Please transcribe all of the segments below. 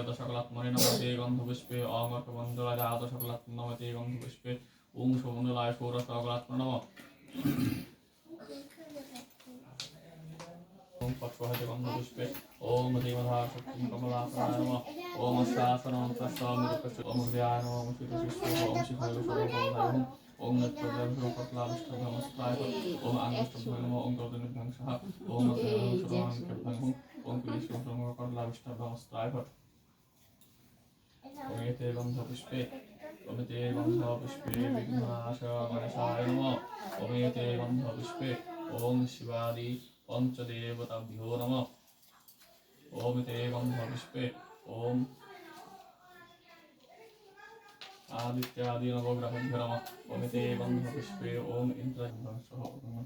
জায়ত সকলাত্মনে নমতে গন্ধপুষ্পে অং অর্কমণ্ডলা জাত সকলাত্ম নমতে গন্ধপুষ্পে ওং সমুদলায় সৌর সকলাত্ম নম ওম পক্ষ্মহতে গন্ধপুষ্পে ওম দেবধা শক্তি কমলাসনায় নম ওম শাসনম তস্বামিরুপচ ওম হৃদয়ায় নম ওম শিরশিষ্য ওম শিখায় সর্বদায় ওম নৃত্যজয় সর্বকটলাবিষ্ঠভ্রমস্তায় ওম আঙ্গুষ্ঠভ্রম ওম গৌতনিভ্যংসः ওম সর্বাঙ্কভ্যং ওম কুলিশ্ব সর্বকটলাবিষ্ঠভ্রমস্তায় ওমেতে গন্ধপুষ্পে ওমেতে গন্ধপুষ্পে বিঘ্নাশ গণেশায় নম ওমেতে গন্ধপুষ্পে ওম শিবাদি পঞ্চদেবতাভ্যো নম ওমেতে গন্ধপুষ্পে ওম आदित्यादि नवग्रहेभ्यो नमः ओमिते गन्धपुष्पे ॐ इन्द्रगन्धसः ॐ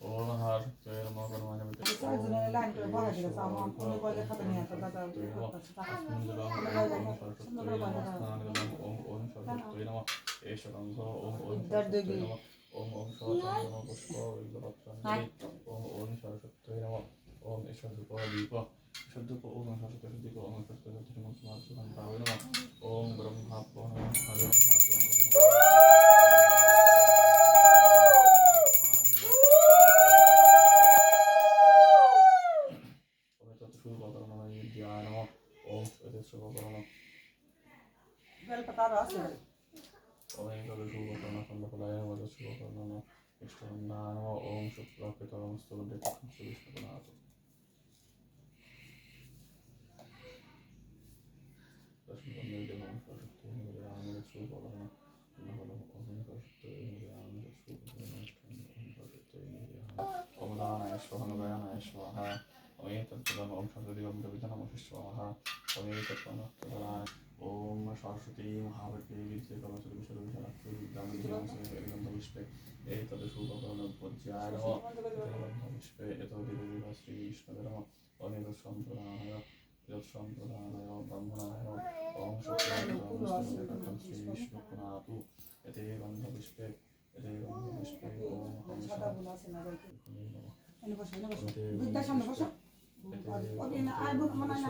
ওম ওম ব্রহ্মা নম হরে ওম শুভকরণ বেলপাতা আরও আছে ওম শুভকরণ খণ্ডফলায় নম শুভকরণ নম ইষ্টবন্ধা নম ওম শুক্লকৃত নমস্তবন্দে বিষ্ণুপনাথ দশমবন্ধে দেবম সরস্বতী হিন্দু আমাদের শুভকরণ স্বহনগয়ানায় স্বাহা ওম তৎপদম ওম সরস্বতী ওম দেবিধানম স্বাহা ওম তৎপদনায় ওম সরস্বতী মহাবতী বিদ্যে কমচুর বিশ্বর বিশালাক্ষী বিদ্যামন্ত্রী পুষ্পে এই তদ শুভকরণ পর্যায় পুষ্পে এত দেবী শ্রী নম অনেক সম্প্রদায় যৎসম্প্রদায় ব্রহ্মণায় ওম শুক্লাং শ্রী বিষ্ণুপুনাতু এতে গন্ধপুষ্পে এতে গন্ধপুষ্পে ওম হং সাদা ফুল আছে না দেখি নমঃ এনে বসো এনে বসো দুইটা সামনে বসো ওকে না আর বুক মনে না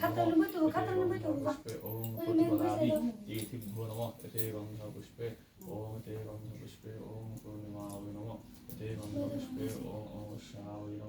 খাতা নেবে তো খাতা নেবে তো ওম প্রতিপদাদি ইতি ভো নম এতে গন্ধ পুষ্পে ওম এতে গন্ধ পুষ্পে ওম পূর্ণিমাবি নম এতে গন্ধ পুষ্পে ওম অমাবস্যাবি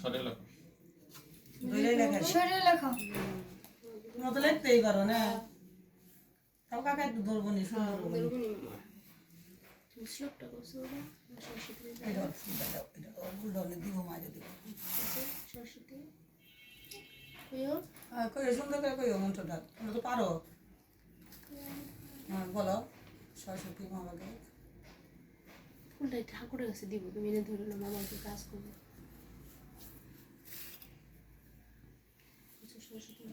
সরে লেখো। দুইটাই লেখা। পারো না তাও কাকা একটু ধরবো নি সুন্দর শ্লোকটা করছ এটা এটা ফুল ধরলে দিব মাঝে দিব। সরস্বতী কইও কই সুন্দর করে কই মন্ত্রটা তোমরা তো পারো। হ্যাঁ বলো সরস্বতী ফুলটা ঠাকুরের কাছে দিব তুমি এনে ধরে না মামাকে কাজ করব। সরস্বতী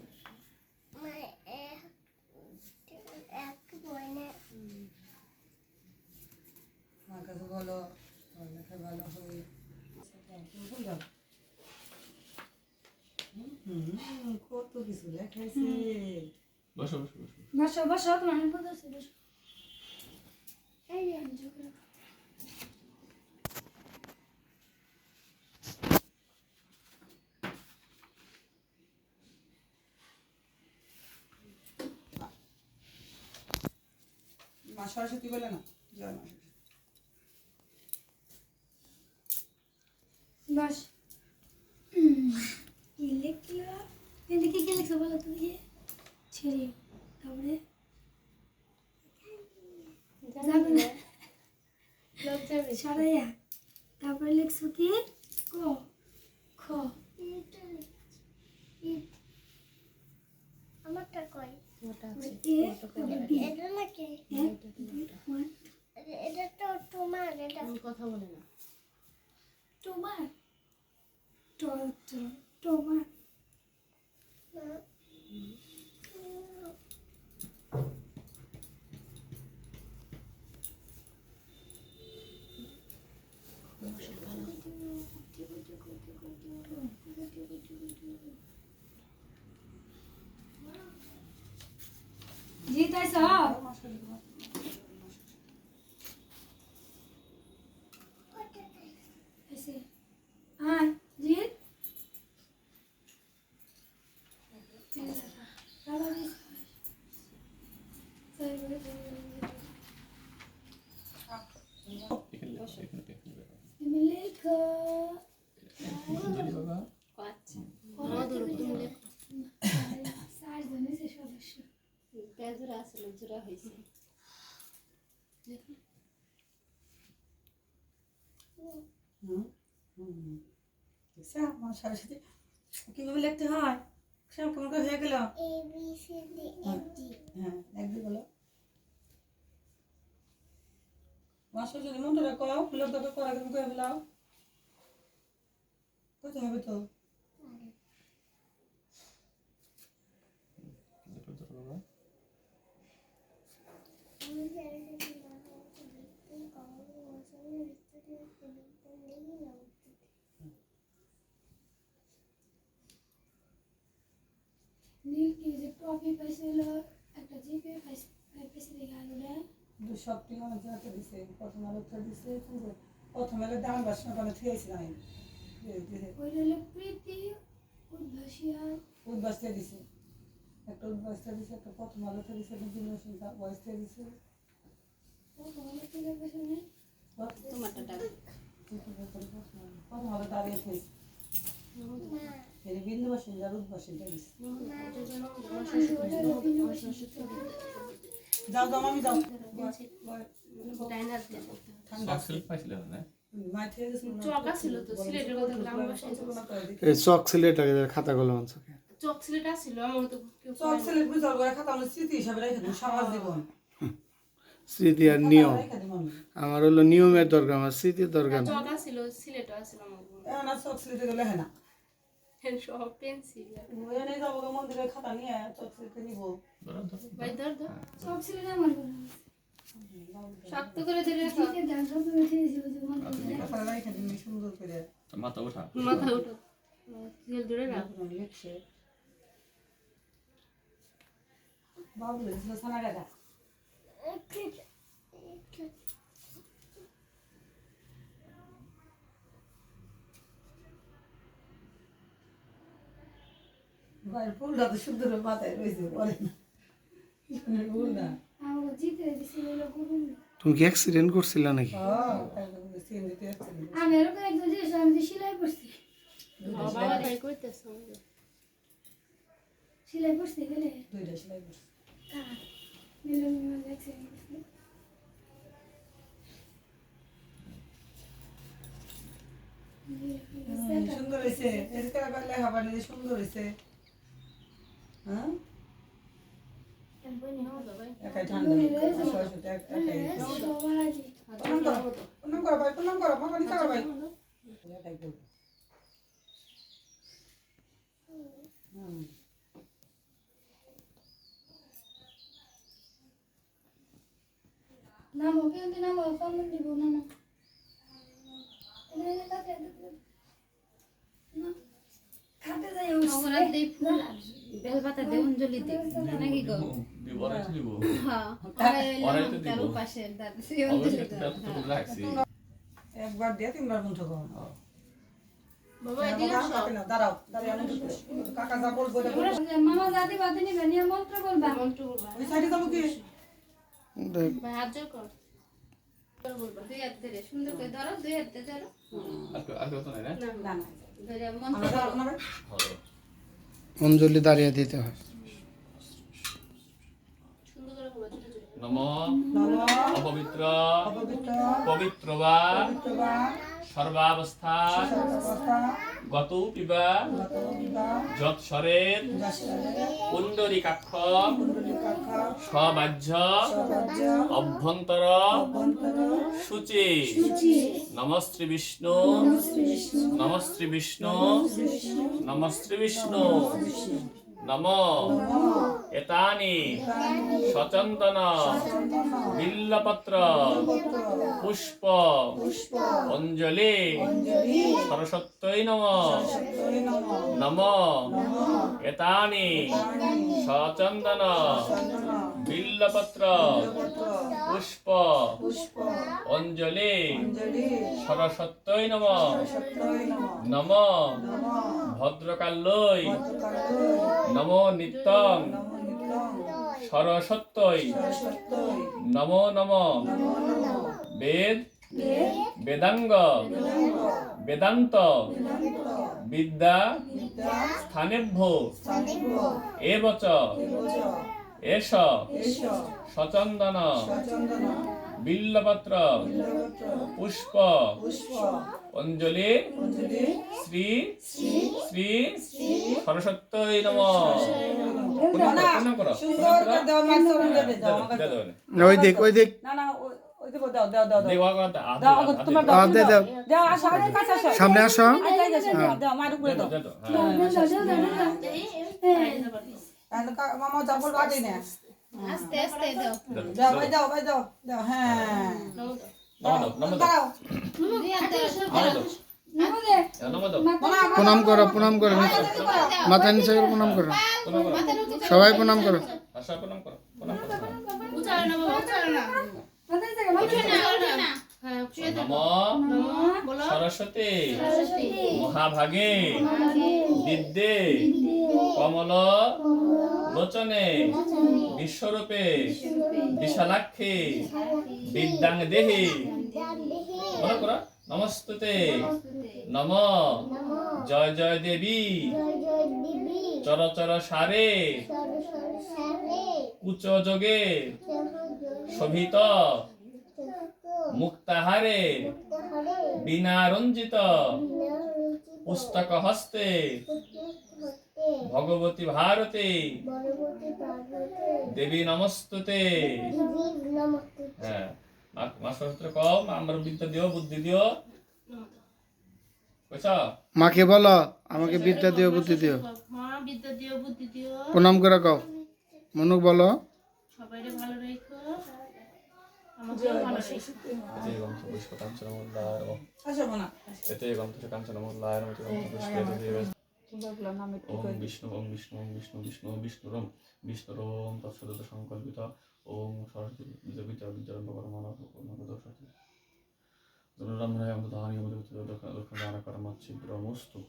কাছে বলো তোমার লেখা ভালো কত কিছু লেখাইছে বসো বসো বসো। বসো বসো, তোমার বসো এই যে আমি যোগ রাখো। মা সরস্বতী বলে না? জয় মা বাস। কি লিখলো কি কি লিখছো বলো ছেড়ে তারপরে? যাবে না। সরাইয়া। তারপরে লিখছো কি? ক। খ। এটা নাকি? ওয়ান এটা তো তোমার এটা কথা বলে না। তোমার। টোল তোমার। জিতাইছ মা সরস্বতী মা এসে আয় জিত বাবা দিস এখানে লেখ, এখানে লেখ, এখানে লেখ। তুমি লেখো সুন্দরী বাবা আচ্ছা আমাদের তুমি লেখো চার জনের সদস্য পেজরা আসলে জোড়া হয়েছে হুম হুম মা সরস্বতী কীভাবে লিখতে হয়? সব কেমন করে হয়ে গেল? A B C D F G হ্যাঁ একদিন বলো। মা সরস্বতী মন্ত্রটা কও ফুলের দরকার করা কেমন করে ফেলাও। কইতে হবে তো? দুটো দুটো বাবা আমি সরস্বতী মাতা বিদ্যুৎ কমল মৌসুমী বিদ্যুৎ বিদ্যুৎ নেই না নীল কি যে পাইছিল একটা জিপে পাইছে পাইছে দেখে আলুটা। কিন্তু সব টিম অনেক জায়গাতে দিছে প্রথম আলোটা দিছে কিন্তু প্রথম আলো দাম বাসনা করে থুয়েছিলাম আমি ওই হলো প্রীতি উদ্ভাসিয়া। উদ্বাসটা দিছে। একটা উদ্বাসটা দিছে একটা প্রথম আলোটা দিছে একটা বিনোদন বয়সটা দিছে তোমার থেকে পেছনে? তোমারটা প্রথম আলো দাঁড়িয়ে থুয়েছে বাসন যার উদ্বাসনটা দিছে যাও যাও আমি যাও চক সিলেট আগে খাতা কলম চকে চক সিলেট আসছিল আমার চক সিলেট বুঝার করে খাতা আমরা স্মৃতি হিসাবে রেখে জীবন স্মৃতি আর নিয়ম। আমার হলো নিয়মের দরকার আমার স্মৃতির দরকার না। সব পেন্সিল এনে যাব মন্দিরে খাতা নিয়ে চক সিলেটে নিবো। ধরো ধরো। ভাই ধর ধর। সব আমার শক্ত করে ধরে রাখো। জিতে দাম সব উঠে দিয়েছিল যে খাতা রেখে। দিই সুন্দর করে। মাথা ওঠা। মাথা উঠো জেল ধরে রাখ। লিখছে। বাবু সানা কাটা ভাই ফুলটা তো সুন্দর মাথায় রয়েছে বলে না। ফুল না আমার জিতে দিয়েছিল হলো গুরুম তুমি কি অ্যাক্সিডেন্ট করছিল নাকি? হ্যাঁ সিন দিতে যাচ্ছে আমি এরকম একজন জিনিস আমি যে সেলাই করছি। বাবা তাই করতেছ সেলাই করছি গেলে? দুইটা সেলাই করছে। তারা মিলন মিলন অ্যাক্সিডেন্ট করছি সুন্দর হয়েছে। এদিকে আবার লেখাবার সুন্দর হয়েছে। হ্যাঁ নামো কিন্তু নামো কমন দিব কাটে না আমরা বেলপাতা অঞ্জলি নাকি গো? হ্যাঁ দাদা অঞ্জলি একবার দিয়ে তিনবার বাবা হ্যাঁ, বলো। মামা জাতি বাদে নিবে মন্ত্র বলবা। মন্ত্র বলবা। ওই সাইডে যাব কি? হাত কর। করে দুই হাত ধরে। সুন্দর করে ধরো দুই হাত দিয়ে ধরো। আর কেউ- আর তো না? না না। অঞ্জলি দাঁড়িয়ে দিতে হয়। নম। নম। অপবিত্র। পবিত্র বা। পবিত্রবা সর্বাবস্থা। গত পিবা গতবিবা যৎসরের পুণ্ডরীকাক্ষ। কুণ্ডলিকাক্ষ সবাহ্য অভ্যন্তর সূচি। নমস্ত্রী বিষ্ণু। নমস্ত্রী বিষ্ণু। নমস্ত্রী বিষ্ণু। নম। এতানি। সচন্দন। বিল্লপত্র। পুষ্প। অঞ্জলি। সরস্বত্যই নম। নম। এতানি। সচন্দন। বিল্লপত্র। পত্র পুষ্প। পুষ্প। অঞ্জলি। সরস্বত্যই নম। নম। ভদ্রকাল্যই নম। নিত্যং। নম সরস্বত্যই। নম নম। বেদ। বেদাঙ্গ। বেদান্ত। বিদ্যা। স্থানিভ্য। এবচ। এষ সচন্দন সচন্দন বিল্লপত্র বিল্লপত্র পুষ্প পুষ্প অঞ্জলি অঞ্জলি শ্রী শ্রী সরস্বত্যই নম ওই দেখ ওই দেখ সামনে আসো আচ্ছা দাও মামা যাবল বাদে না। আস্তে আস্তে দাও। দাও ভাই দাও ভাই দাও দাও হ্যাঁ। দাও প্রণাম করো প্রণাম করো মাথা নিচে প্রণাম করো। সবাই প্রণাম করো। প্রণাম করো প্রণাম করো। হ্যাঁ সরস্বতী। মহাভাগে। বিদ্যে। কমল। লোচনে। বিশ্বরূপে। বিশালাক্ষী। বিদ্যাং দেহি। মনে করো নমস্তুতে। নম। জয় জয় দেবী। চর চর সারে। কুচ যোগে। শোভিত। মুক্তাহারে বিনা রঞ্জিত পুস্তক হস্তে ভগবতী ভারতে দেবী নমস্তুতে। হ্যাঁ মা- মা সরস্বতী কম আমার বিদ্যা দিও বুদ্ধি দিও। মাকে বলো আমাকে বিদ্যা দিও বুদ্ধি দিও। মা বিদ্যা দিও বুদ্ধি দিও। প্রণাম করে কও। মনুক বলো। সবাইকে ওম করে বিষ্ণু ওম বিষ্ণু ওম বিষ্ণু বিষ্ণু বিষ্ণুরম বিষ্ণুরম তৎসদত সংকল্পিত। ওম সরস্বতী বিদ্যা পরমাণু সরস্বতী দুর্লম্ভনায় অমৃতানি অমৃত দক্ষিণ দক্ষিণ দান কর্ম ছিদ্রমস্তু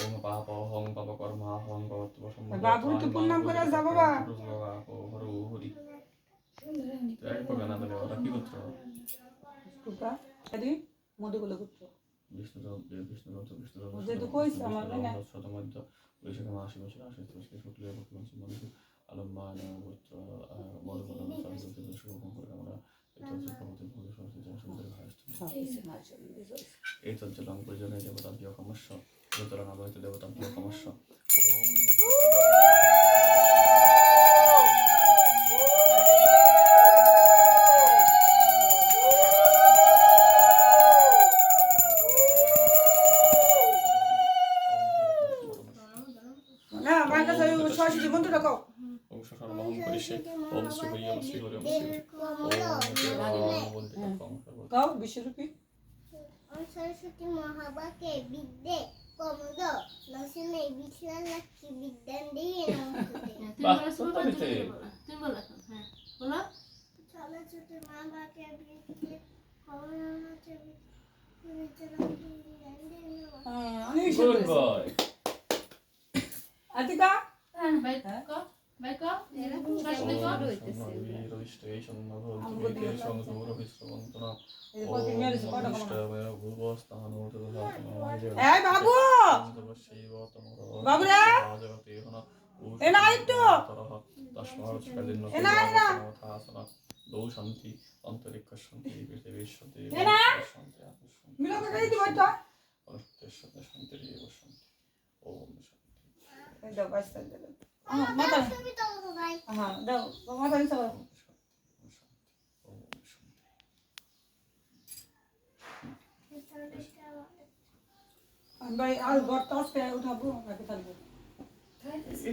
ওম পাপ হং পাপ কর্ম হং ভবত্ব বাবুর তো প্রণাম করে যা বাবা। করতে মধুগুলো করছ বিষ্ণু বিষ্ণু বিষ্ণু ওদের তো কইছে আমার না। শতমধ্য বৈশাখে মাসি বছর আশি তুলসী শুক্লিয়া ভক্তিবংশ মন্দির আলম্বান গোত্র মধুমদন সরস্বতী শুভম করে আমরা এই তজ্জল প্রভৃতি ভূমি সরস্বতী জন সুন্দর ভাষ্ট সব কিছু মাছ বিশ্বরূপী? সরস্বতী মহাবাকে বিদ্যে কমদ দর্শনে বিশালাক্ষী বিদ্যান দিয়ে নমস্তুতে। তুমি বলো হ্যাঁ বলো। সরস্বতী মহাবাকে বিদ্যে কমদ লসনে বয় আতিকা ভাই কো ভাই কো এরা শাশুড়ি কো রইতেছে কমা এই না, এ না। দৌ শান্তি অন্তরিক্ষ শান্তি পৃথিবীর শান্তি। শান্তি শান্তি শান্তি শান্তি ওম শান্তি এই দাও বাইশ তারিখ দাও আমার মাথা তুমি তো তো ভাই হ্যাঁ দাও মাথা আমি বাড়ি আর ঘরটা আজকে উঠাবো নাকি থাকবো খাইতেছে